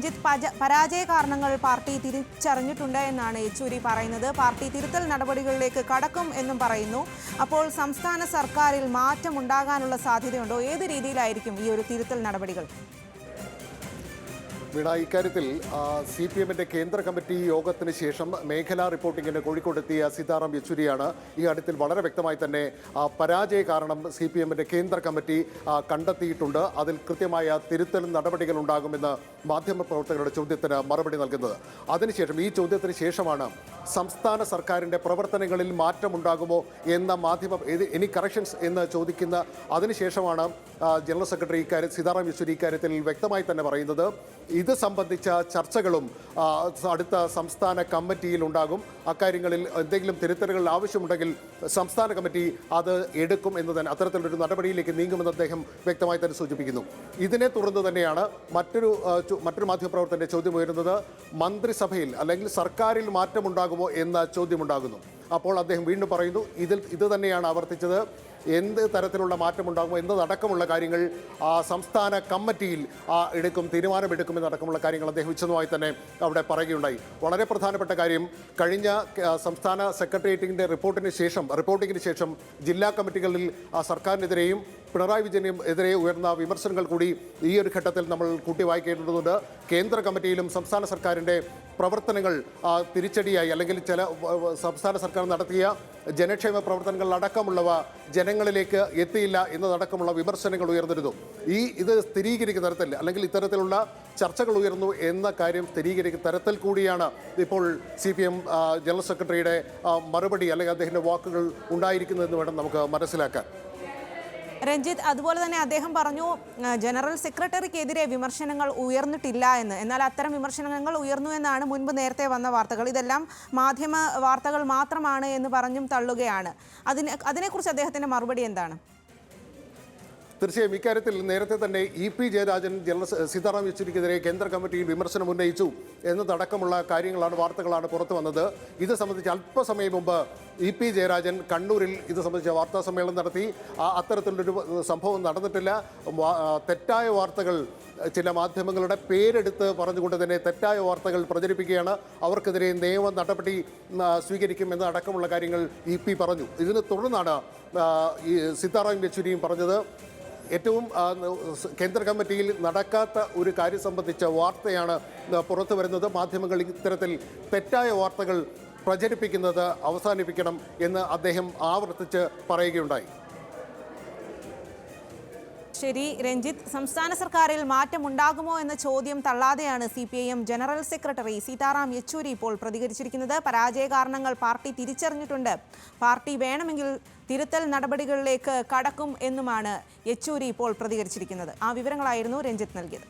രഞ്ജിത്ത് പരാജയ കാരണങ്ങൾ പാർട്ടി തിരിച്ചറിഞ്ഞിട്ടുണ്ട് എന്നാണ് യെച്ചൂരി പറയുന്നത്. പാർട്ടി തിരുത്തൽ നടപടികളിലേക്ക് കടക്കും എന്നും പറയുന്നു. അപ്പോൾ സംസ്ഥാന സർക്കാരിൽ മാറ്റം ഉണ്ടാകാനുള്ള സാധ്യതയുണ്ടോ? ഏത് രീതിയിലായിരിക്കും ഈ ഒരു തിരുത്തൽ നടപടികൾ? വീണ ഇക്കാര്യത്തിൽ സി പി എമ്മിന്റെ കേന്ദ്ര കമ്മിറ്റി യോഗത്തിന് ശേഷം മേഖലാ റിപ്പോർട്ടിങ്ങിന് കോഴിക്കോടെത്തിയ സീതാറാം യെച്ചൂരിയാണ്. ഈ അടുത്തിൽ വളരെ വ്യക്തമായി തന്നെ ആ, പരാജയ കാരണം സി പി എമ്മിന്റെ കേന്ദ്ര കമ്മിറ്റി കണ്ടെത്തിയിട്ടുണ്ട്. അതിൽ കൃത്യമായ തിരുത്തൽ നടപടികൾ ഉണ്ടാകുമെന്ന് മാധ്യമപ്രവർത്തകരുടെ ചോദ്യത്തിന് മറുപടി നൽകുന്നത്. അതിനുശേഷം ഈ ചോദ്യത്തിന് ശേഷമാണ് സംസ്ഥാന സർക്കാരിന്റെ പ്രവർത്തനങ്ങളിൽ മാറ്റമുണ്ടാകുമോ എന്ന മാധ്യമ എനി കറക്ഷൻസ് എന്ന് ചോദിക്കുന്ന അതിനുശേഷമാണ് ജനറൽ സെക്രട്ടറി ഇക്കാര്യം സീതാറാം യെച്ചൂരി ഇക്കാര്യത്തിൽ വ്യക്തമായി തന്നെ പറയുന്നത്. ഇത് സംബന്ധിച്ച ചർച്ചകളും അടുത്ത സംസ്ഥാന കമ്മിറ്റിയിൽ ഉണ്ടാകും. അക്കാര്യങ്ങളിൽ എന്തെങ്കിലും തിരുത്തലുകൾ ആവശ്യമുണ്ടെങ്കിൽ സംസ്ഥാന കമ്മിറ്റി അത് എടുക്കും എന്ന് തന്നെ അത്തരത്തിലൊരു നടപടിയിലേക്ക് നീങ്ങുമെന്ന് അദ്ദേഹം വ്യക്തമായി തന്നെ സൂചിപ്പിക്കുന്നു. ഇതിനെ തുടർന്ന് തന്നെയാണ് മറ്റൊരു മറ്റൊരു മാധ്യമപ്രവർത്തകന്റെ ചോദ്യം ഉയരുന്നത്. മന്ത്രിസഭയിൽ അല്ലെങ്കിൽ സർക്കാരിൽ മാറ്റമുണ്ടാകുമോ എന്ന ചോദ്യമുണ്ടാകുന്നു. അപ്പോൾ അദ്ദേഹം വീണ്ടും പറയുന്നു ഇതിൽ ഇത് തന്നെയാണ് ആവർത്തിച്ചത്. എന്ത് തരത്തിലുള്ള മാറ്റമുണ്ടാകുമോ എന്നതടക്കമുള്ള കാര്യങ്ങൾ ആ, സംസ്ഥാന കമ്മിറ്റിയിൽ എടുക്കും തീരുമാനമെടുക്കുമെന്നടക്കമുള്ള കാര്യങ്ങൾ അദ്ദേഹം വിശദമായി തന്നെ അവിടെ പറയുകയുണ്ടായി. വളരെ പ്രധാനപ്പെട്ട കാര്യം കഴിഞ്ഞ സംസ്ഥാന സെക്രട്ടേറിയറ്റിന്റെ റിപ്പോർട്ടിന് ശേഷം റിപ്പോർട്ടിങ്ങിന് ശേഷം ജില്ലാ കമ്മിറ്റികളിൽ സർക്കാരിനെതിരെയും പിണറായി വിജയനും എതിരെ ഉയർന്ന വിമർശനങ്ങൾ കൂടി ഈ ഒരു ഘട്ടത്തിൽ നമ്മൾ കൂട്ടി വായിക്കേണ്ടതുണ്ട് കേന്ദ്ര കമ്മിറ്റിയിലും സംസ്ഥാന സർക്കാരിന്റെ പ്രവർത്തനങ്ങൾ തിരിച്ചടിയായി അല്ലെങ്കിൽ ചില സംസ്ഥാന സർക്കാർ നടത്തിയ ജനക്ഷേമ പ്രവർത്തനങ്ങൾ അടക്കമുള്ളവ ജനങ്ങളിലേക്ക് എത്തിയില്ല എന്നതടക്കമുള്ള വിമർശനങ്ങൾ ഉയർന്നിരുന്നു. ഈ ഇത് സ്ഥിരീകരിക്കുന്ന തരത്തിൽ അല്ലെങ്കിൽ ഇത്തരത്തിലുള്ള ചർച്ചകൾ ഉയർന്നു എന്ന കാര്യം സ്ഥിരീകരിക്കുന്ന തരത്തിൽ കൂടിയാണ് ഇപ്പോൾ സി പി എം ജനറൽ സെക്രട്ടറിയുടെ മറുപടി അല്ലെങ്കിൽ അദ്ദേഹത്തിന്റെ വാക്കുകൾ ഉണ്ടായിരിക്കുന്നതെന്ന് വേണം നമുക്ക് മനസ്സിലാക്കാൻ. രഞ്ജിത്ത് അതുപോലെ തന്നെ അദ്ദേഹം പറഞ്ഞു ജനറൽ സെക്രട്ടറിക്കെതിരെ വിമർശനങ്ങൾ ഉയർന്നിട്ടില്ല എന്ന്. എന്നാൽ അത്തരം വിമർശനങ്ങൾ ഉയർന്നു എന്നാണ് മുൻപ് നേരത്തെ വന്ന വാർത്തകൾ. ഇതെല്ലാം മാധ്യമ വാർത്തകൾ മാത്രമാണ് എന്ന് പറഞ്ഞും തള്ളുകയാണ്. അതിന് അതിനെക്കുറിച്ച് അദ്ദേഹത്തിന്റെ മറുപടി എന്താണ്? തീർച്ചയായും ഇക്കാര്യത്തിൽ നേരത്തെ തന്നെ E P Jayarajan general Sitaram യെച്ചൂരിക്കെതിരെ കേന്ദ്ര കമ്മിറ്റിയിൽ വിമർശനം ഉന്നയിച്ചു എന്നതടക്കമുള്ള കാര്യങ്ങളാണ് വാർത്തകളാണ് പുറത്തു വന്നത്. ഇത് സംബന്ധിച്ച് അല്പസമയം മുമ്പ് ഇ പി ജയരാജൻ കണ്ണൂരിൽ ഇത് സംബന്ധിച്ച വാർത്താ സമ്മേളനം നടത്തി. അത്തരത്തിലൊരു സംഭവം നടന്നിട്ടില്ല. തെറ്റായ വാർത്തകൾ ചില മാധ്യമങ്ങളുടെ പേരെടുത്ത് പറഞ്ഞുകൊണ്ട് തന്നെ തെറ്റായ വാർത്തകൾ പ്രചരിപ്പിക്കുകയാണ്. അവർക്കെതിരെ നിയമ നടപടി സ്വീകരിക്കും എന്നതടക്കമുള്ള കാര്യങ്ങൾ ഇ പി പറഞ്ഞു. ഇതിനെ തുടർന്നാണ് ഈ സീതാറാം യെച്ചൂരിയും പറഞ്ഞത്. ഏറ്റവും കേന്ദ്ര കമ്മിറ്റിയിൽ നടക്കാത്ത ഒരു കാര്യം സംബന്ധിച്ച വാർത്തയാണ് പുറത്തു വരുന്നത്. മാധ്യമങ്ങൾ ഇത്തരത്തിൽ തെറ്റായ വാർത്തകൾ പ്രചരിപ്പിക്കുന്നത് അവസാനിപ്പിക്കണം എന്ന് അദ്ദേഹം ആവർത്തിച്ച് പറയുകയുണ്ടായി. ശരി. രഞ്ജിത്ത് സംസ്ഥാന സർക്കാരിൽ മാറ്റമുണ്ടാകുമോ എന്ന ചോദ്യം തള്ളാതെയാണ് C P I M general secretary Sitaram Yechury ഇപ്പോൾ പ്രതികരിച്ചിരിക്കുന്നത്. പരാജയ കാരണങ്ങൾ പാർട്ടി തിരിച്ചറിഞ്ഞിട്ടുണ്ട്. പാർട്ടി വേണമെങ്കിൽ തിരുത്തൽ നടപടികളിലേക്ക് കടക്കും എന്നുമാണ് യെച്ചൂരി ഇപ്പോൾ പ്രതികരിച്ചിരിക്കുന്നത്. ആ വിവരങ്ങളായിരുന്നു രഞ്ജിത്ത് നൽകിയത്.